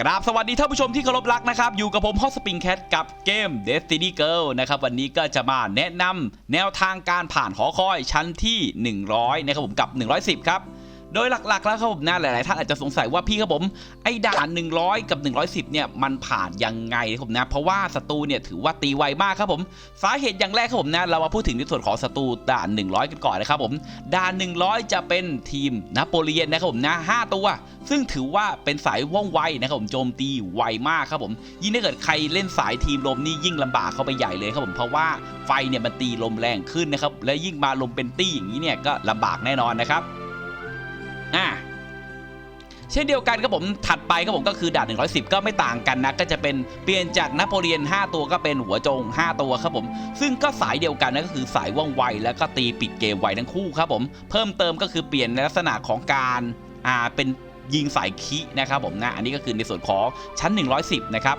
กราบสวัสดีท่านผู้ชมที่เคารพรักนะครับ อยู่กับผมฮอสปริงแคทกับเกม Destiny Girl นะครับ วันนี้ก็จะมาแนะนำแนวทางการผ่านหอคอยชั้นที่ 100 นะครับผมกับ 110 ครับ โดยหลักๆ แล้วครับผมนะหลายๆท่านอาจจะสงสัยว่าพี่ครับผมไอ้ด่าน 100 กับ 110เนี่ยมันผ่านยังไงครับผมนะเพราะว่าศัตรูเนี่ยถือว่าตีไวมากครับผม สาเหตุอย่างแรกครับผมนะเรามาพูดถึงในส่วนของศัตรูด่าน 100 กันก่อนนะครับผมด่าน 100 จะเป็นทีมนโปเลียนนะครับผมนะ5ตัว ซึ่งถือว่าเป็นสายว่องไวนะครับผมโจมตีไวมากครับผม ยิ่งถ้าเกิดใครเล่นสายทีมลมนี่ยิ่งลำบากเข้าไปใหญ่เลยครับผมเพราะว่าไฟเนี่ยมันตีลมแรงขึ้นนะครับและยิ่งมาลมเป็นตี้อย่างนี้เนี่ยก็ลำบากแน่นอนนะครับ อ่าเช่นเดียวกันครับผมถัดไปครับผมก็คือด่าน110 ก็ไม่ต่างกันนะ ก็จะเป็นเปลี่ยนจากนโปเลียน 5 ตัวก็เป็นหัวโจง 5 ตัวครับผม ซึ่งก็สายเดียวกันนะก็คือสายว่องไว แล้วก็ตีปิดเกมไวทั้งคู่ครับผมเพิ่มเติมก็คือเปลี่ยนในลักษณะของการอ่าเป็นยิงสายคินะครับผมนะอันนี้ก็คือในส่วนของชั้น 110 นะครับ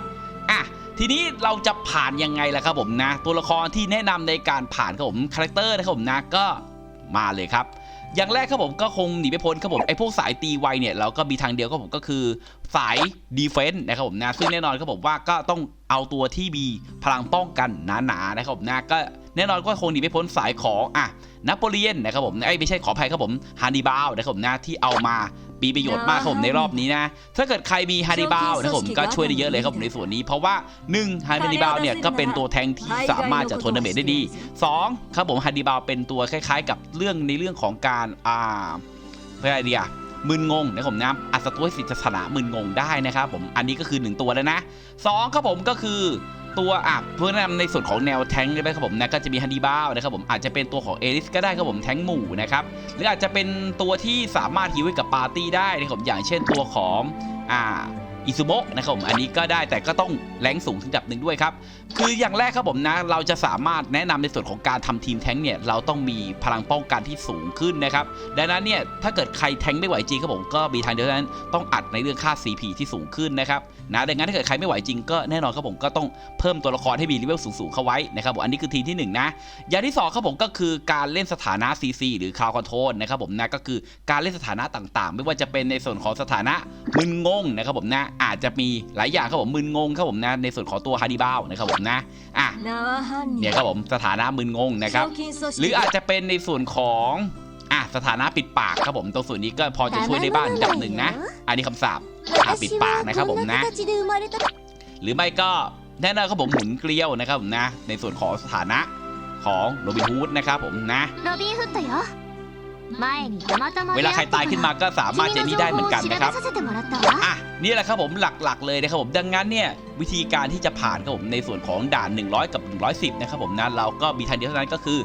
อะทีนี้เราจะผ่านยังไงล่ะครับผมนะ ตัวละครที่แนะนำในการผ่านครับผมคาแรคเตอร์นะครับผมนะก็มาเลยครับ อย่างแรกครับผมก็คงหนีไม่พ้นครับผมไอ้พวกสายตีไวเนี่ยเราก็มีทางเดียวครับผมก็คือสายดีเฟนต์นะครับผมนะซึ่งแน่นอนครับผมว่าก็ต้องเอาตัวที่มีพลังป้องกันหนาๆนะครับผมนะก็แน่นอนก็คงหนีไม่พ้นสายของอะนโปเลียนนะครับผมไอ้ไม่ใช่ขออภัยครับผมฮันนิบาลนะครับผมนะที่เอามา มีประโยชน์มากครับผมในรอบนี้นะ ถ้าเกิดใครมีฮันนิบาลนะครับผมก็ช่วยได้เยอะเลยครับผมในส่วนนี้ เพราะว่า1ฮันนิบาลเนี่ยก็เป็นตัวแทงที่สามารถจะทนดาเมจได้ดี 2 ครับผมฮันนิบาลเป็นตัวคล้าย ๆ กับเรื่องในเรื่องของการอ่าอะไรเดียมึนงงนะครับผมนะอัศตัวสิทธิศาสนามึนงงได้นะครับผมอันนี้ก็คือ 1 ตัวแล้วนะ2ครับผมก็คือ ตัวอะเพื่อนำในส่วนของแนวแทงได้ไหมครับผมนะก็จะมีฮันนีบ้าวนะครับผมอาจจะเป็นตัวของเอริสก็ได้ครับผมแทงหมู่นะครับหรืออาจจะเป็นตัวที่สามารถฮิวให้กับปาร์ตี้ได้นะครับผมอย่างเช่นตัวของอ่าอิซุโมะนะครับผมอันนี้ก็ได้แต่ก็ต้องแรงสูงถึงดับหนึ่งด้วยครับ คืออย่างแรกครับผมนะ เราจะสามารถแนะนำในส่วนของการทำทีมแท้งเนี่ยเราต้องมีพลังป้องกันที่สูงขึ้นนะครับดังนั้นเนี่ยถ้าเกิดใครแท้งไม่ไหวจริงครับผมก็มีทางเดียวเท่านั้นต้องอัดในเรื่องค่า CP ที่สูงขึ้นนะครับนะดังนั้นถ้าเกิดใครไม่ไหวจริงก็แน่นอนครับผมก็ต้องเพิ่มตัวละครให้มีเลเวลสูงๆเข้าไว้นะครับผมอันนี้คือทีมที่หนึ่งนะอย่างที่สองครับผมก็คือการเล่นสถานะ CC หรือ Cloud Control นะครับผมนะก็คือการเล่นสถานะต่างๆ ไม่ว่าจะเป็นในส่วนของสถานะมึนงงนะครับผมนะอาจจะมีหลายอย่างครับผมมึนงงครับผมนะในส่วนของตัวฮาร์ดิบานะครับผมนะอะเนี่ยครับผมสถานะมึนงงนะครับ หรืออาจจะเป็นในส่วนของอะสถานะปิดปากครับผมตรงส่วนนี้ก็พอจะช่วยได้บ้างดับหนึ่งนะ อันนี้คำสาปอ่ปิดปากนะครับผมนะ หรือไม่ก็แน่นอนครับผมหมุนเกลียวนะครับผมนะ ในส่วนของสถานะของโรบินฮูดนะครับผมนะโรบินฮูดเหรอ เวลาใครตายขึ้นมาก็สามารถเจนี่ได้เหมือนกันนะครับอะนี่แหละครับผมหลักๆ เลยนะครับผมดังนั้นเนี่ยวิธีการที่จะผ่านครับผมในส่วนของด่าน 100 กับ 110 นะครับผมนะเราก็มีทางเดียวเท่านั้นก็คือ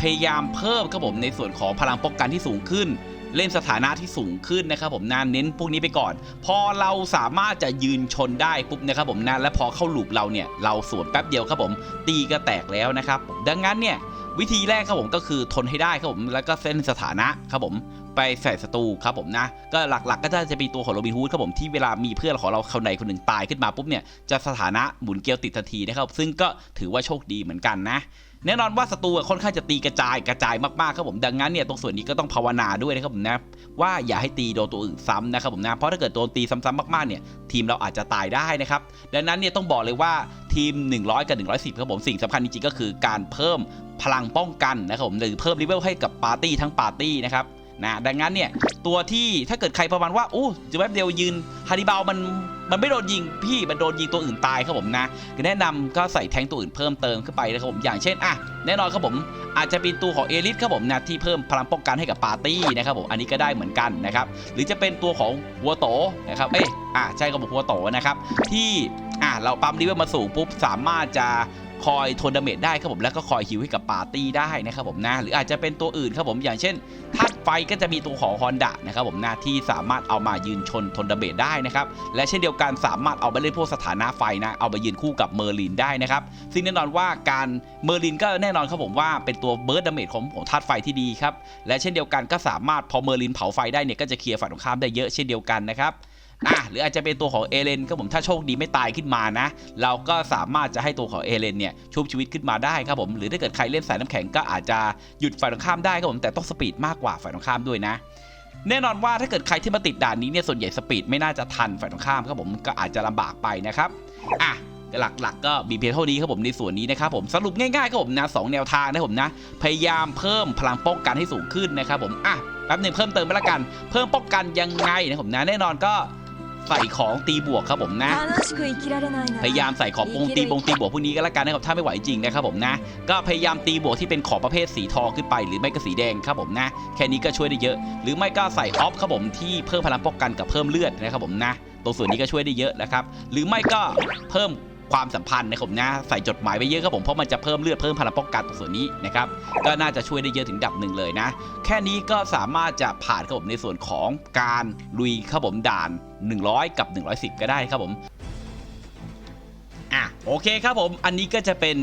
พยายามเพิ่มครับผมในส่วนของพลังป้องกันที่สูงขึ้นเล่นสถานะที่สูงขึ้นนะครับผมนะเน้นพวกนี้ไปก่อน พอเราสามารถจะยืนชนได้ปุ๊บนะครับผมนะและพอเข้าหลุมเราเนี่ยเราสวนแป๊บเดียวครับผมตีก็แตกแล้วนะครับดังนั้นเนี่ย วิธีแรกครับผมก็คือทนให้ได้ครับผมแล้วก็เส้นสถานะครับผมไปใส่ศัตรูครับผมนะก็หลักๆ ก็จะเป็นตัวของโรบินฮูดครับผมที่เวลามีเพื่อนของเราคนใดคนหนึ่งตายขึ้นมาปุ๊บเนี่ยจะสถานะหมุนเกลียวติดทันทีนะครับซึ่งก็ถือว่าโชคดีเหมือนกันนะ แน่นอนว่าศัตรูค่อนข้างจะตีกระจายกระจายมากๆครับผมดังนั้นเนี่ยตรงส่วนนี้ก็ต้องภาวนาด้วยนะครับผมนะว่าอย่าให้ตีโดนตัวอื่นซ้ำนะครับผมนะเพราะถ้าเกิดโดนตีซ้ำๆมากๆเนี่ยทีมเราอาจจะตายได้นะครับดังนั้นเนี่ยต้องบอกเลยว่าทีม 100 กับ 110ครับผมสิ่งสำคัญจริงๆก็คือการเพิ่มพลังป้องกันนะครับผมหรือเพิ่มเลเวลให้กับปาร์ตี้ทั้งปาร์ตี้นะครับนะดังนั้นเนี่ยตัวที่ถ้าเกิดใครประมาณว่าอู้จะแป๊บเดียวยืนาริบาลมันมันไม่โดนยิงพี่มันโดนยิงตัวอื่นตายครับผมนะก็แนะนำก็ใส่แทงตัวอื่นเพิ่มเติมขึ้นไปนะครับผมอย่างเช่นอะแน่นอนครับผมอาจจะเป็นตัวของเอลิสครับผมนะที่เพิ่มพลังป้องกันให้กับปาร์ตี้นะครับผมอันนี้ก็ได้เหมือนกันนะครับหรือจะเป็นตัวของวัวโตนะครับเอ้ยอะใช่ครับผมวัวโตนะครับที่อะเราปั๊มลิเวลมาสูงปุ๊บสามารถจะคอยทนดาเมจได้ครับผมแล้วก็คอยฮิวให้กับปาร์ตี้ได้นะครับผมนะหรืออาจจะเป็นตัวอื่นครับผมอย่างเช่นธาตุ ไฟก็จะมีตัวของฮอนดะนะครับผมหน้าที่สามารถเอามายืนชนทนดาเมจได้นะครับและเช่นเดียวกันสามารถเอาไปเล่นพวกสถานะไฟนะเอาไปยืนคู่กับเมอร์ลินได้นะครับซึ่งแน่นอนว่าการเมอร์ลินก็แน่นอนครับผมว่าเป็นตัวเบิร์ดดาเมจของของธาตุไฟที่ดีครับและเช่นเดียวกันก็สามารถพอเมอร์ลินเผาไฟได้เนี่ยก็จะเคลียร์ฝ่ายตรงข้ามได้เยอะเช่นเดียวกันนะครับ อะหรืออาจจะเป็นตัวของเอเลนครับผมถ้าโชคดีไม่ตายขึ้นมานะ เราก็สามารถจะให้ตัวของเอเลนเนี่ยชุบชีวิตขึ้นมาได้ครับผมหรือถ้าเกิดใครเล่นสายน้ำแข็งก็อาจจะหยุดฝ่ายตรงข้ามได้ครับผมแต่ต้องสปีดมากกว่าฝ่ายตรงข้ามด้วยนะแน่นอนว่าถ้าเกิดใครที่มาติดด่านนี้เนี่ยส่วนใหญ่สปีดไม่น่าจะทันฝ่ายตรงข้ามครับผมก็อาจจะลำบากไปนะครับอะหลักๆ ก็มีเพียงเท่านี้ครับผมในส่วนนี้นะครับผมสรุปง่ายๆครับผมนะสองแนวทางนะผมนะ พยายามเพิ่มพลังป้องกันให้สูงขึ้นนะครับผมอะแป๊บหนึงเพิ่มเติมไปละกัน เพิ่มป้องกันยังไงนะผมนะแน่นอนก็ ใส่ของตีบวกครับผมนะ พยายามใส่ขอบปงตีบงตีบวกพวกนี้ก็แล้วกันนะครับถ้าไม่ไหวจริงนะครับผมนะ ก็พยายามตีบวกที่เป็นขอบประเภทสีทองขึ้นไป หรือไม่ก็สีแดงครับผมนะ แค่นี้ก็ช่วยได้เยอะ หรือไม่ก็ใส่ออฟครับผมที่เพิ่มพลังป้องกันกับเพิ่มเลือดนะครับผมนะตรงส่วนนี้ก็ช่วยได้เยอะนะครับ หรือไม่ก็เพิ่ม ความสัมพันธ์นะครับผมนะใส่จดหมายไปเยอะครับผมเพราะมันจะเพิ่มเลือดเพิ่มพลังป้องกันตรงส่วนนี้นะครับก็น่าจะช่วยได้เยอะถึงดับหนึ่งเลยนะ แค่นี้ก็สามารถจะผ่านครับผมในส่วนของการลุยครับผมด่าน 100 กับ 110 ก็ได้ครับผมอะโอเคครับผมอันนี้ก็จะเป็น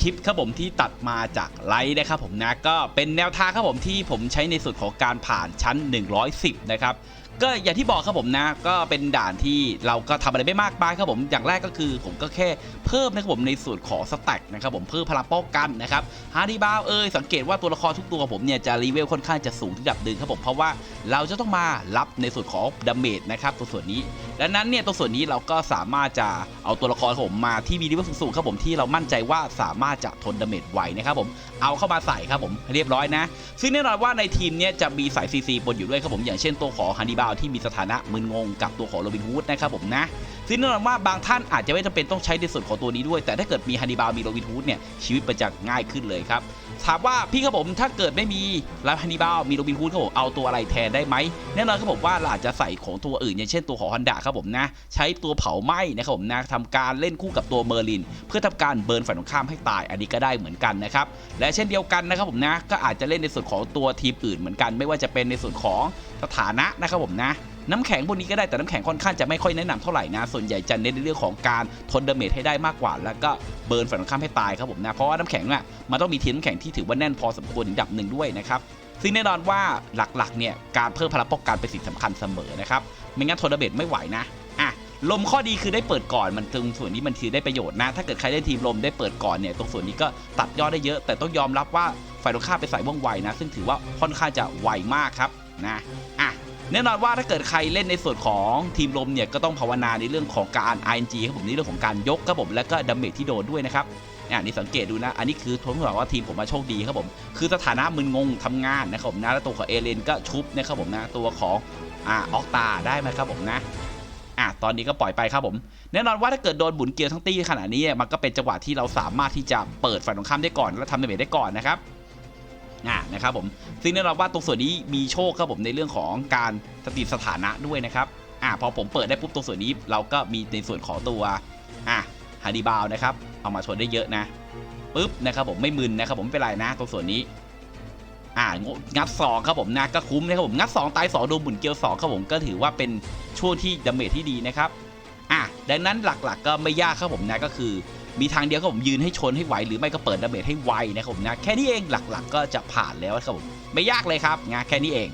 คลิปครับผมที่ตัดมาจากไลฟ์นะครับผมนะก็เป็นแนวทางครับผมที่ผมใช้ในส่วนของการผ่านชั้น 110 นะครับ ก็อย่างที่บอกครับผมนะ ก็เป็นด่านที่เราก็ทำอะไรไม่มากมายครับผมอย่างแรกก็คือ ผมก็แค่เพิ่มนะครับผมในส่วนของสแต็กนะครับผมเพิ่มพลังป้องกันนะครับฮาร์ดีบาวเอยสังเกตว่าตัวละครทุกตัวผมเนี่ยจะรีเวลค่อนข้างจะสูงที่ระดับหนึ่งครับผมเพราะว่าเราจะต้องมารับในส่วนของดาเมจนะครับตัวส่วนนี้ดังนั้นเนี่ยตรงส่วนนี้เราก็สามารถจะเอาตัวละครของผมมาที่มีดีเวลสูงๆครับผมที่เรามั่นใจว่าสามารถจะทนดาเมจไหวนะครับผมเอาเข้ามาใส่ครับผมเรียบร้อยนะซึ่งแน่นอนว่าในทีมเนี้ยจะมีสายซีซีปนอยู่ด้วยครับผมอย่างเช่นตัวของฮันนีบาวที่มีสถานะมึนงงกับตัวของโรบินฮูดนะครับผมนะ ซึ่งแน่นอนว่าบางท่านอาจจะไม่จำเป็นต้องใช้ในส่วนของตัวนี้ด้วย แต่ถ้าเกิดมีฮันนีบาลมีโรบินฮูดเนี่ยชีวิตมันจะง่ายขึ้นเลยครับ ถามว่าพี่ครับผมถ้าเกิดไม่มีแล้วฮันนีบาลมีโรบินฮูดครับผมเอาตัวอะไรแทนได้ไหมแน่นอนครับผมว่าเราอาจจะใส่ของตัวอื่น อย่างเช่นตัวของฮอนด้าครับผมนะใช้ตัวเผาไหม้นะครับผมนะทำการเล่นคู่กับตัวเมอร์ลิน เพื่อทำการเบิร์นฝ่ายตรงข้ามให้ตายอันนี้ก็ได้เหมือนกันนะครับและเช่นเดียวกันนะครับผมนะก็อาจจะเล่นในส่วนของตัวทีมอื่นเหมือนกัน ไม่ว่าจะเป็นในส่วนของสถานะนะครับผมนะ น้ำแข็งพวกนี้ก็ได้แต่น้ำแข็งค่อนข้างจะไม่ค่อยแนะนำเท่าไหร่นะส่วนใหญ่จะเน้นในเรื่องของการทนเดาเมจให้ได้มากกว่า แล้วก็เบิร์นฝ่ายตรงข้ามให้ตายครับผมนะเพราะว่าน้ำแข็งอะมันต้องมีทีน้ำแข็งที่ถือว่าแน่นพอสมควรถึงดับหนึ่งด้วยนะครับซึ่งแน่นอนว่าหลักๆเนี่ยการเพิ่มพลังป้องกันเป็นสิ่งสำคัญเสมอนะครับไม่งั้นทนาเบตไม่ไหวนะอะลมข้อดีคือได้เปิดก่อนมันตรงส่วนนี้มันคือได้ประโยชน์นะ ถ้าเกิดใครเล่นทีมลมได้เปิดก่อนเนี่ยตรงส่วนนี้ก็ตัดยอดได้เยอะ แต่ต้องยอมรับว่าฝ่ายตรงข้ามเป็นสายว่องไวนะ ซึ่งถือว่าค่อนข้างจะไวมากครับนะอะ แน่นอนว่าถ้าเกิดใครเล่นในส่วนของทีมลมเนี่ยก็ต้องภาวนาในเรื่องของการ RNG ครับผมในเรื่องของการยกครับผมแล้วก็ดาเมจที่โดนด้วยนะครับอ่านี่สังเกตดูนะ อันนี้คือผมบอกว่าทีมผมมาโชคดีครับผม คือสถานะมึนงงทำงานนะครับผมนะ แล้วตัวของเอเลนก็ชุบนะครับผมนะ ตัวของอ่าออกตาได้ไหมครับผมนะอะตอนนี้ก็ปล่อยไปครับผม แน่นอนว่าถ้าเกิดโดนบุนเกียวทั้งตีขนาดนี้มันก็เป็นจังหวะที่เราสามารถที่จะเปิดฝั่งตรงข้ามได้ก่อน แล้วทำดาเมจได้ก่อนนะครับ อ่านะครับผมซึ่งแน่นอนว่าตรงส่วนนี้มีโชคครับผมในเรื่องของการสติสถานะด้วยนะครับอ่าพอผมเปิดได้ปุ๊บตรงส่วนนี้เราก็มีในส่วนของตัวอะฮาร์ดีบาวนะครับเอามาชนได้เยอะนะปุ๊บนะครับผมไม่มึนนะครับผมไม่เป็นไรนะตรงส่วนนี้อ่างัดสองครับผมนะก็คุ้มนะครับผมงัดสองตายสองโดนหมุนเกลียวสองครับผมก็ถือว่าเป็นช่วงที่ดาเมจที่ดีนะครับอะดังนั้นหลักๆก็ไม่ยากครับผมนะก็คือ มีทางเดียวครับผมยืนให้ชนให้ไหวหรือไม่ก็เปิดดาเมจให้ไวนะครับผมนะแค่นี้เองหลักๆ ก็จะผ่านแล้วครับผมไม่ยากเลยครับงานแค่นี้เอง